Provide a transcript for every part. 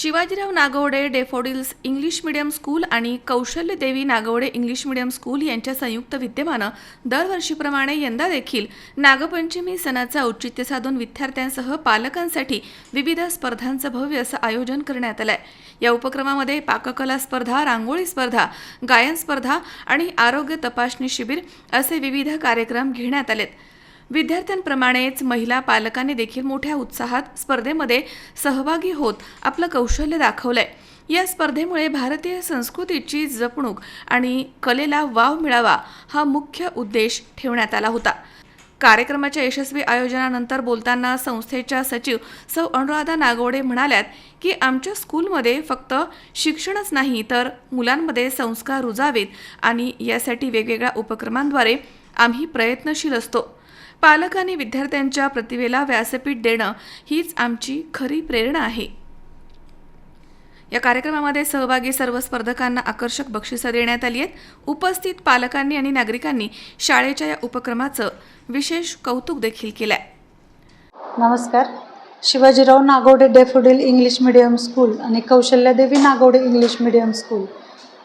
Shivajirao Nagawade daffodils English medium school आणि कौशल्य देवी Nagawade English medium school यांच्या संयुक्त विद्यमानं दरवर्षीप्रमाणे यंदा देखील नागपंचमी सणाचं औचित्य साधून विद्यार्थ्यांसह पालकांसाठी विविध स्पर्धांचं भव्य असं आयोजन करण्यात आलंय. या उपक्रमामध्ये पाककला स्पर्धा रांगोळी स्पर्धा गायन स्पर्धा आणि आरोग्य तपासणी शिबिर असे विविध कार्यक्रम घेण्यात आलेत. विद्यार्थ्यांप्रमाणेच महिला पालकांनी देखील मोठ्या उत्साहात स्पर्धेमध्ये सहभागी होत आपलं कौशल्य दाखवलंय. या स्पर्धेमुळे भारतीय संस्कृतीची जपणूक आणि कलेला वाव मिळावा हा मुख्य उद्देश ठेवण्यात आला होता. कार्यक्रमाच्या यशस्वी आयोजनानंतर बोलताना संस्थेच्या सचिव सौ अनुराधा नागवडे म्हणाल्यात की आमच्या स्कूलमध्ये फक्त शिक्षणच नाही तर मुलांमध्ये संस्कार रुजावेत आणि यासाठी वेगवेगळ्या उपक्रमांद्वारे आम्ही प्रयत्नशील असतो. पालक आणि विद्यार्थ्यांच्या प्रतिभेला व्यासपीठ देणं हीच आमची खरी प्रेरणा आहे. या कार्यक्रमामध्ये सहभागी सर्व स्पर्धकांना आकर्षक बक्षिसं देण्यात आली आहेत. उपस्थित पालकांनी आणि नागरिकांनी शाळेच्या या उपक्रमाचं विशेष कौतुक देखील केलंय. नमस्कार. Shivajirao Nagode daffodil English medium school आणि Kaushalyadevi Nagode English medium school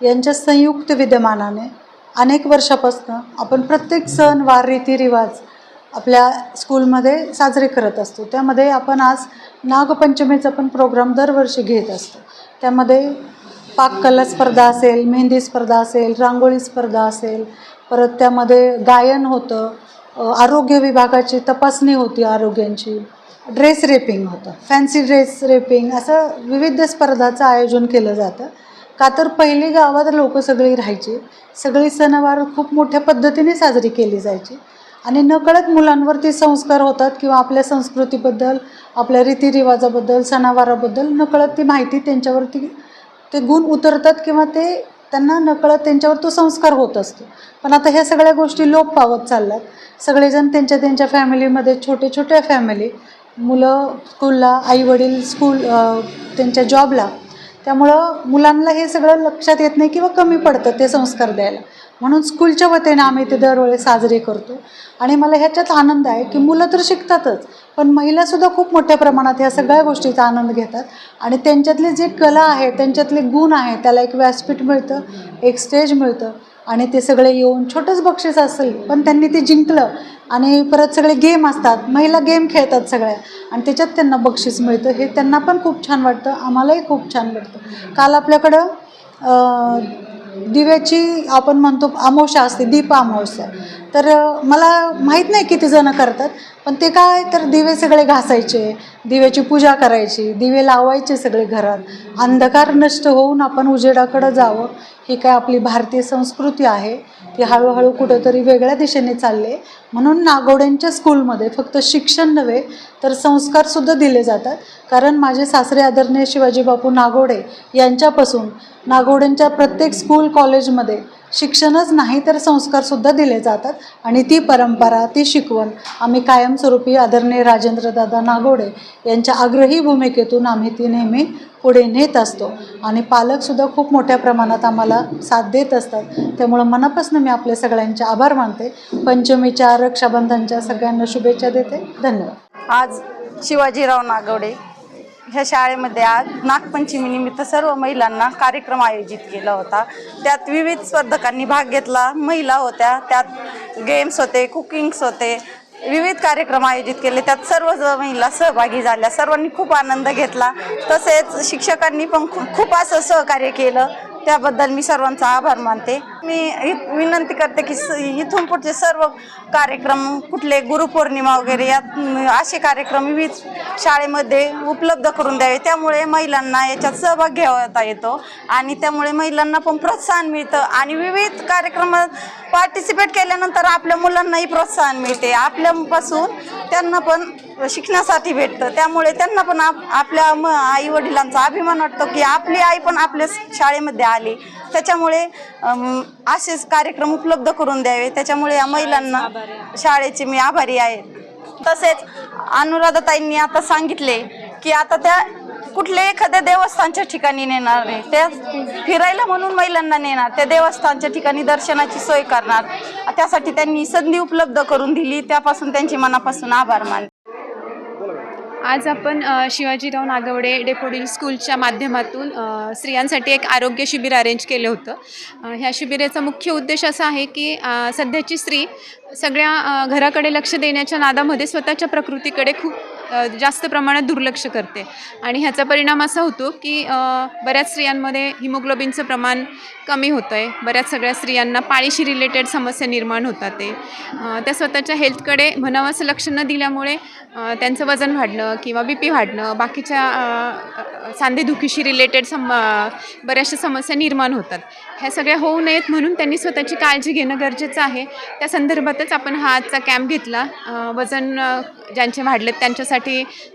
यांच्या संयुक्त विद्यमानाने अनेक वर्षापासून आपण प्रत्येक सण वार रीतिरिवाज आपल्या स्कूलमध्ये साजरे करत असतो. त्यामध्ये आपण आज नागपंचमीचा पण प्रोग्राम दरवर्षी घेत असतो. त्यामध्ये पाककला स्पर्धा असेल मेहंदी स्पर्धा असेल रांगोळी स्पर्धा असेल परत त्यामध्ये गायन होतं आरोग्य विभागाची तपासणी होती आरोग्यांची ड्रेस रेपिंग होतं फॅन्सी ड्रेस रेपिंग असं विविध स्पर्धाचं आयोजन केलं जातं. का तर पहिली गावात लोक सगळी राहायची. सगळी सणवार खूप मोठ्या पद्धतीने साजरी केली जायची. आणि नकळत मुलांवरती संस्कार होतात किंवा आपल्या संस्कृतीबद्दल आपल्या रीतिरिवाजाबद्दल सणावाराबद्दल नकळत ती माहिती त्यांच्यावरती ते गुण उतरतात किंवा ते त्यांना नकळत त्यांच्यावर तो संस्कार होत असतो. पण आता ह्या सगळ्या गोष्टी लोप पावत चालल्यात. सगळेजण त्यांच्या त्यांच्या फॅमिलीमध्ये छोटे छोट्या फॅमिली मुलं स्कूलला आईवडील स्कूल त्यांच्या जॉबला त्यामुळं मुलांना हे सगळं लक्षात येत नाही किंवा कमी पडतं ते संस्कार द्यायला. म्हणून स्कूलच्या वतीने आम्ही ते दरवेळी साजरे करतो. आणि मला ह्याच्यात आनंद आहे की मुलं तर शिकतातच पण महिलासुद्धा खूप मोठ्या प्रमाणात ह्या सगळ्या गोष्टीचा आनंद घेतात. आणि त्यांच्यातले जे कला आहे त्यांच्यातले गुण आहे त्याला एक व्यासपीठ मिळतं एक स्टेज मिळतं. आणि ते सगळे येऊन छोटंच बक्षीस असेल पण त्यांनी ते जिंकलं. आणि परत सगळे गेम असतात महिला गेम खेळतात सगळ्या. आणि त्याच्यात त्यांना बक्षीस मिळतं. हे त्यांना पण खूप छान वाटतं आम्हालाही खूप छान वाटतं. काल आपल्याकडं दिव्याची आपण म्हणतो अमावस्या असते दीप अमावस्या तर मला माहीत नाही किती जणं करतात पण ते काय तर दिवे सगळे घासायचे दिव्याची पूजा करायची दिवे लावायचे सगळे घरात. अंधकार नष्ट होऊन आपण उजेडाकडं जावं ही काय आपली भारतीय संस्कृती आहे. ती हळूहळू कुठंतरी वेगळ्या दिशेने चालले. म्हणून नागोड्यांच्या स्कूलमध्ये फक्त शिक्षण नव्हे तर संस्कारसुद्धा दिले जातात. कारण माझे सासरे आदरणीय शिवाजी बापू नागोडे यांच्यापासून नागोड्यांच्या प्रत्येक स्कूल कॉलेजमध्ये शिक्षणच नाही तर संस्कारसुद्धा दिले जातात आणि ती परंपरा ती शिकवण आम्ही कायमस्वरूपी आदरणीय राजेंद्रदादा नागोडे यांच्या आग्रही भूमिकेतून आम्ही ती नेहमी पुढे नेत असतो. आणि पालकसुद्धा खूप मोठ्या प्रमाणात आम्हाला साथ देत असतात. त्यामुळं मनापासून मी आपल्या सगळ्यांचे आभार मानते. पंचमीच्या रक्षाबंधनच्या सगळ्यांना शुभेच्छा देते. धन्यवाद. आज शिवाजीराव नागवडे ह्या शाळेमध्ये आज नागपंचमी निमित्त सर्व महिलांना कार्यक्रम आयोजित केला होता. त्यात विविध स्पर्धकांनी भाग घेतला. महिला होत्या त्यात गेम्स होते कुकिंग्स होते. विविध कार्यक्रम आयोजित केले. त्यात सर्व महिला सहभागी झाल्या. सर्वांनी खूप आनंद घेतला. तसेच शिक्षकांनी पण खूप खूप असं सहकार्य केलं. त्याबद्दल मी सर्वांचा आभार मानते. मी इ- विनंती करते की स- इथून पुढचे सर्व कार्यक्रम कुठले गुरुपौर्णिमा वगैरे यात असे कार्यक्रम विविध शाळेमध्ये उपलब्ध करून द्यावे. त्यामुळे महिलांना याच्यात सहभाग घेता येतो आणि त्यामुळे महिलांना पण प्रोत्साहन मिळतं. आणि विविध कार्यक्रमात पार्टिसिपेट केल्यानंतर आपल्या मुलांनाही प्रोत्साहन मिळते. आपल्यापासून त्यांना पण शिकण्यासाठी भेटतं. त्यामुळे त्यांना पण आप आपल्या म आई वडिलांचा अभिमान वाटतो की आपली आई पण आपल्या शाळेमध्ये आली. त्याच्यामुळे असेच कार्यक्रम उपलब्ध करून द्यावे. त्याच्यामुळे या महिलांना शाळेचे मी आभारी आहे. तसेच अनुराधाताईंनी आता सांगितले की आता त्या कुठल्या एखाद्या देवस्थानच्या ठिकाणी नेणार नाही त्या फिरायला म्हणून महिलांना नेणार. त्या देवस्थानच्या ठिकाणी दर्शनाची सोय करणार. त्यासाठी त्यांनी संधी उपलब्ध करून दिली. त्यापासून त्यांचे मनापासून आभार मानले आज आपण शिवाजीराव नागवडे डेपोडील स्कूलच्या माध्यमातून स्त्रियांसाठी एक आरोग्य शिबिर अरेंज केलं होतं. ह्या शिबिराचा मुख्य उद्देश असा आहे की सध्याची स्त्री सगळ्या घराकडे लक्ष देण्याच्या नादामध्ये स्वतःच्या प्रकृतीकडे खूप जास्त प्रमाणात दुर्लक्ष करते. आणि ह्याचा परिणाम असा होतो की बऱ्याच स्त्रियांमध्ये हिमोग्लोबिनचं प्रमाण कमी होतं आहे बऱ्याच सगळ्या स्त्रियांना पाळीशी रिलेटेड समस्या निर्माण होतात ते. त्या स्वतःच्या हेल्थकडे म्हणावंसं लक्ष न दिल्यामुळे त्यांचं वजन वाढणं किंवा बी पी वाढणं बाकीच्या सांधेदुखीशी रिलेटेड सम बऱ्याचशा समस्या निर्माण होतात. ह्या सगळ्या होऊ नयेत म्हणून त्यांनी स्वतःची काळजी घेणं गरजेचं आहे. त्या संदर्भातच आपण हा आजचा कॅम्प घेतला. वजन ज्यांचे वाढलेत त्यांच्यासाठी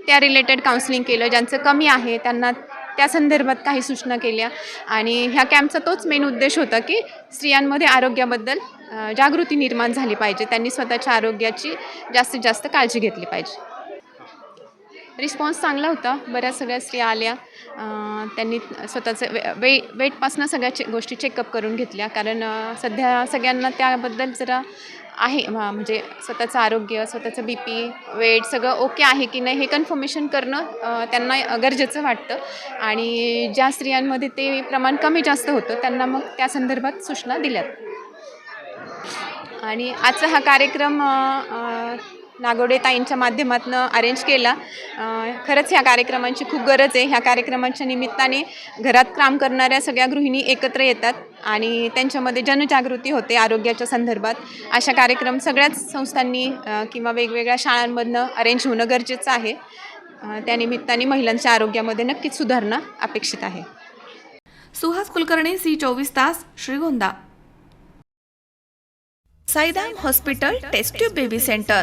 त्या रिलेटेड काउन्सिलिंग केलं ज्यांचं कमी आहे त्यांना त्या संदर्भात काही सूचना केल्या. आणि ह्या कॅम्पचा तोच मेन उद्देश होता की स्त्रियांमध्ये आरोग्याबद्दल जागृती निर्माण झाली पाहिजे. त्यांनी स्वतःच्या आरोग्याची जास्तीत जास्त काळजी घेतली पाहिजे. रिस्पॉन्स चांगला होता. बऱ्याच सगळ्या स्त्रिया आल्या. त्यांनी स्वतःचं वे वे वेटपासनं सगळ्या चे गोष्टी चेकअप करून घेतल्या. कारण सध्या सगळ्यांना त्याबद्दल जरा आहे. म्हणजे स्वतःचं आरोग्य स्वतःचं बी पी वेट सगळं ओके आहे की नाही हे कन्फर्मेशन करणं त्यांना गरजेचं वाटतं. आणि ज्या स्त्रियांमध्ये ते प्रमाण कमी जास्त होतं त्यांना मग त्या संदर्भात सूचना दिल्यात. आणि आजचा हा कार्यक्रम नागोडे ताईंच्या माध्यमातून अरेंज केला. खरंच ह्या कार्यक्रमांची खूप गरज आहे. ह्या कार्यक्रमांच्या निमित्ताने घरात काम करणाऱ्या सगळ्या गृहिणी एकत्र येतात आणि त्यांच्यामध्ये जनजागृती होते आरोग्याच्या संदर्भात. अशा कार्यक्रम सगळ्याच संस्थांनी किंवा वेगवेगळ्या शाळांमधनं अरेंज होणं गरजेचं आहे. त्यानिमित्ताने महिलांच्या आरोग्यामध्ये नक्कीच सुधारणा अपेक्षित आहे. सुहास कुलकर्णी सी चोवीस तास Shrigonda. Saidam hospital test tube baby centre.